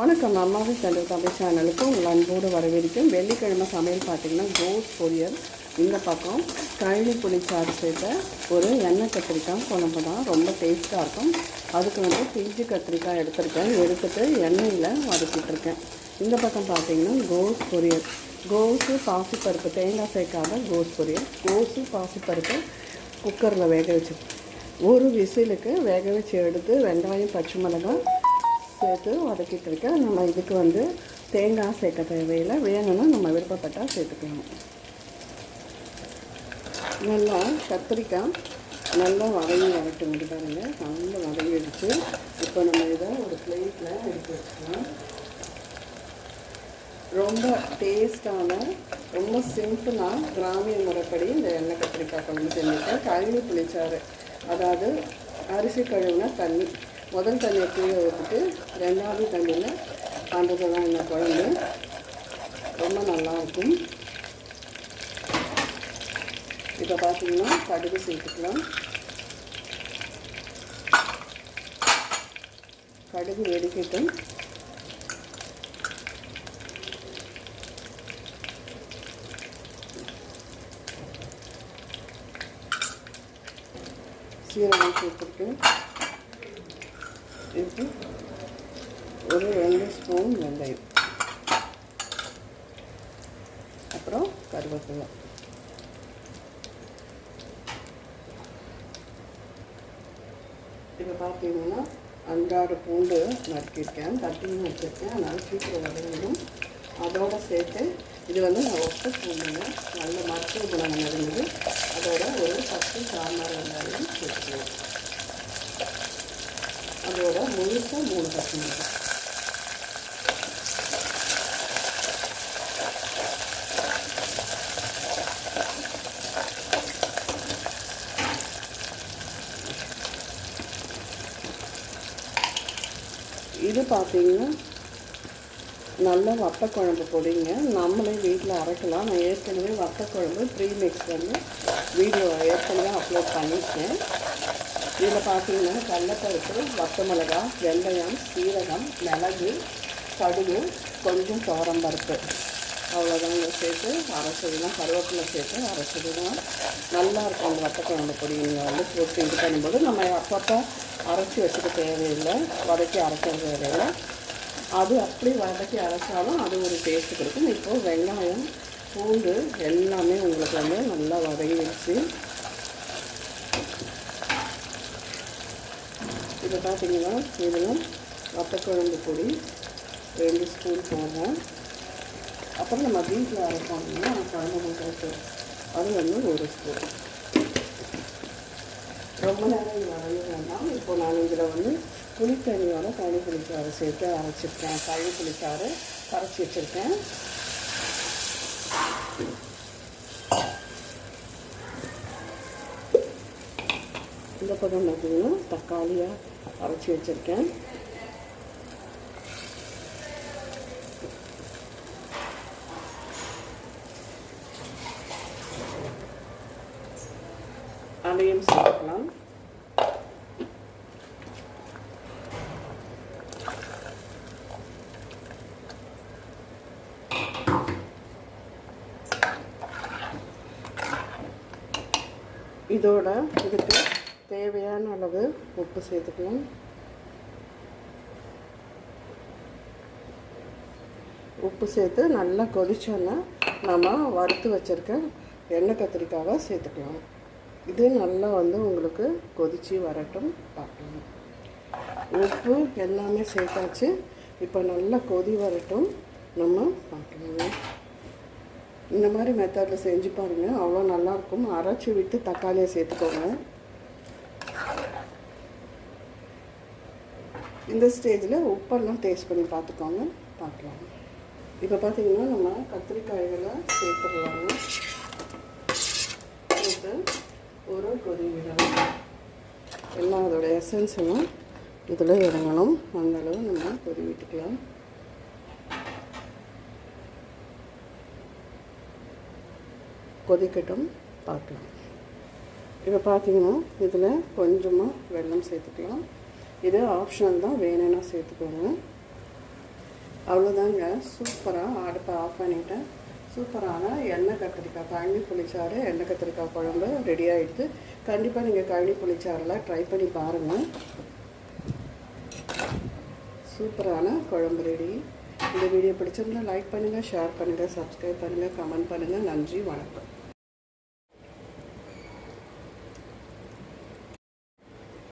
வணக்கம் அம்மாவை தண்டல் தமிழ் சேனலுக்கு உங்கள் அன்போடு வரவேற்கும் வெள்ளிக்கிழமை சமையல் பார்த்தீங்கன்னா கோஸ் பொரியல். இந்த பக்கம் கழனி புளிச்சாறு சேர்த்த ஒரு எண்ணெய் கத்திரிக்காய் குழம்பு தான். ரொம்ப டேஸ்ட்டாக இருக்கும். அதுக்கு வந்து பிஞ்சு கத்திரிக்காய் எடுத்திருக்கேன். எடுத்துட்டு எண்ணெயில் வதக்கிட்டுருக்கேன். இந்த பக்கம் பார்த்தீங்கன்னா கோஸ் பொரியல். கோஸு பாசிப்பருப்பு. தேங்காய் சேர்க்காத கோஸ் பொரியல். கோஸு பாசிப்பருப்பு குக்கரில் வேக வச்சு ஒரு விசிலுக்கு வேக வச்சு எடுத்து வெங்காயம் பச்சை மிளகாய் சேர்த்து வதக்கிட்டு இருக்கேன் நம்ம இதுக்கு வந்து தேங்காய் சேர்க்க தேவையில்லை. வேணும்னா நம்ம விருப்பப்பட்டால் சேர்த்துக்கலாம். நல்லா கத்திரிக்காய் நல்லா வதங்கி வரட்டும். இது பாருங்க நல்லா வதங்கிடுச்சு இப்போ நம்ம இதை ஒரு பிளேட்டில் எடுத்து வச்சுக்கலாம். ரொம்ப டேஸ்டான ரொம்ப சிம்பிளாக கிராமிய முறைப்படி இந்த எண்ணெய் கத்திரிக்காய் குழம்பு செஞ்சுருக்கேன். கழுவி புளிச்சாறு அதாவது அரிசி கழுவுனா தண்ணி. முதல் தண்ணியை கீழே ஊற்றிட்டு ரெண்டாவது தண்ணியில் பண்ணுறது தான் இந்த குழம்பு. ரொம்ப நல்லாயிருக்கும் இப்போ பார்த்தீங்கன்னா கடுகு சேர்த்துக்கலாம். கடுகு வெடிக்கட்டும். சீரகம் சேர்த்துருக்கேன் இது ஒரு ரெண்டு ஸ்பூன் வெந்தயம். அப்புறம் கருவேப்பிலை. இப்போ பார்த்தீங்கன்னா அன்றாட பூண்டு நறுக்கியிருக்கேன் தட்டியும் வச்சுருக்கேன் அதனால் சீக்கிரம் வதங்கணும் அதோடு சேர்த்து இது வந்து நான் ஒத்த பூண்டுங்க. நல்ல மருத்துவ குணம் இருந்தது அதோட ஒரு பத்து சாம்பார் வெங்காயம் சேர்த்துக்கலாம். அதோட முழுக்க மூணு பச்சை மிளகாய் இது பார்த்தீங்கன்னா நல்ல வத்தக்குழம்பு பொடிங்க. நம்மளே வீட்டில் அரைக்கலாம். நான் ஏற்கனவே வத்தக்குழம்பு ப்ரீ மிக்ஸ் வந்து வீடியோ ஏற்கனவே அப்லோட் பண்ணியிருக்கேன். இதில் பார்த்தீங்கன்னா கடலப்பருப்பு வத்த மிளகா வெந்தயம் சீரகம் மிளகு கடுகு கொஞ்சம் பருப்பு. அவ்வளோதாங்க சேர்த்து அரைச்சதுலாம் கருவேப்பிலை சேர்த்து அரைச்சது தான் நல்லாயிருக்கும் அந்த வத்தக்குழம்பு பொடி. நீங்கள் வந்து போட்டு இது பண்ணும்போது நம்ம அப்பப்போ அரைச்சி வச்சுக்க தேவையில்லை. வதக்கி அரைக்க தேவையில்லை. அது அப்படி வதக்கி அரைச்சாலும் அது ஒரு டேஸ்ட் கொடுக்கும். இப்போது வெங்காயம் பூண்டு எல்லாமே உங்களுக்கு வந்து நல்லா வதங்கிடுச்சு இதை பார்த்தீங்கன்னா இதில் வத்தக்குழம்பு பொடி ரெண்டு ஸ்பூன் போடுறோம் அப்புறம் நம்ம வீட்டில் அரைப்போம் இல்லையா? குழம்பு மட்டும் அது வந்து ஒரு ஸ்பூன். ரொம்ப நேரம் இது வேண்டாம். இப்போ நான் இதில் வந்து புளித்தண்ணியோட கழி புளிச்சாறு சேர்த்து அரைச்சிருக்கேன். கழி புளிச்சாறு கரைச்சி வச்சுருக்கேன். இந்த பக்கம் பார்த்தீங்கன்னா தக்காளியாக அரைச்சி வச்சுருக்கேன். அதையும் சேர்க்கலாம். இதோட இதுக்கு தேவையான அளவு உப்பு சேர்த்துக்கலாம் உப்பு சேர்த்து நல்லா கொதிச்சோன்னா நம்ம வறுத்து வச்சுருக்க எண்ணெய் கத்திரிக்காவை சேர்த்துக்கலாம். இது நல்லா வந்து உங்களுக்கு கொதித்து வரட்டும் பார்க்கலாம். உப்பு எல்லாமே சேர்த்தாச்சு. இப்போ நல்லா கொதி வரட்டும் நம்ம பார்க்கலாம். இந்த மாதிரி மெத்தடில் செஞ்சு பாருங்கள் அவ்வளோ நல்லாயிருக்கும் அரைச்சி விட்டு தக்காளியை சேர்த்துக்கோங்க. இந்த ஸ்டேஜில் உப்பெல்லாம் டேஸ்ட் பண்ணி பார்த்துக்கோங்க. பார்க்கலாம். இப்போ பார்த்தீங்கன்னா நம்ம கத்திரிக்காய்களை சேர்த்துடலாங்க. சேர்த்து ஒரு கொதி விடணும் எல்லாம் அதோட எசன்ஸும் இதில் இறங்கணும். அந்தளவு நம்ம கொதி விட்டுக்கலாம். கொதிக்கட்டும் பார்க்கலாம். இப்போ பார்த்தீங்கன்னா இதில் கொஞ்சமாக வெள்ளம் சேர்த்துக்கலாம். இது ஆப்ஷனல் தான். வேணும்னா சேர்த்துக்கோங்க? அவ்வளோதாங்க சூப்பராக அடுப்பை ஆஃப் பண்ணிட்டேன். சூப்பரான எண்ணெய் கத்திரிக்காய் கழனி புளிச்சாறு எண்ணெய் கத்திரிக்காய் குழம்பு ரெடி ஆகிடுது கண்டிப்பாக நீங்கள் கழனி புளிச்சாறில் ட்ரை பண்ணி பாருங்கள் சூப்பரான குழம்பு ரெடி இந்த வீடியோ பிடிச்சிருந்தா லைக் பண்ணுங்கள் ஷேர் பண்ணுங்கள் சப்ஸ்கிரைப் பண்ணுங்கள் கமெண்ட் பண்ணுங்கள் நன்றி வணக்கம்.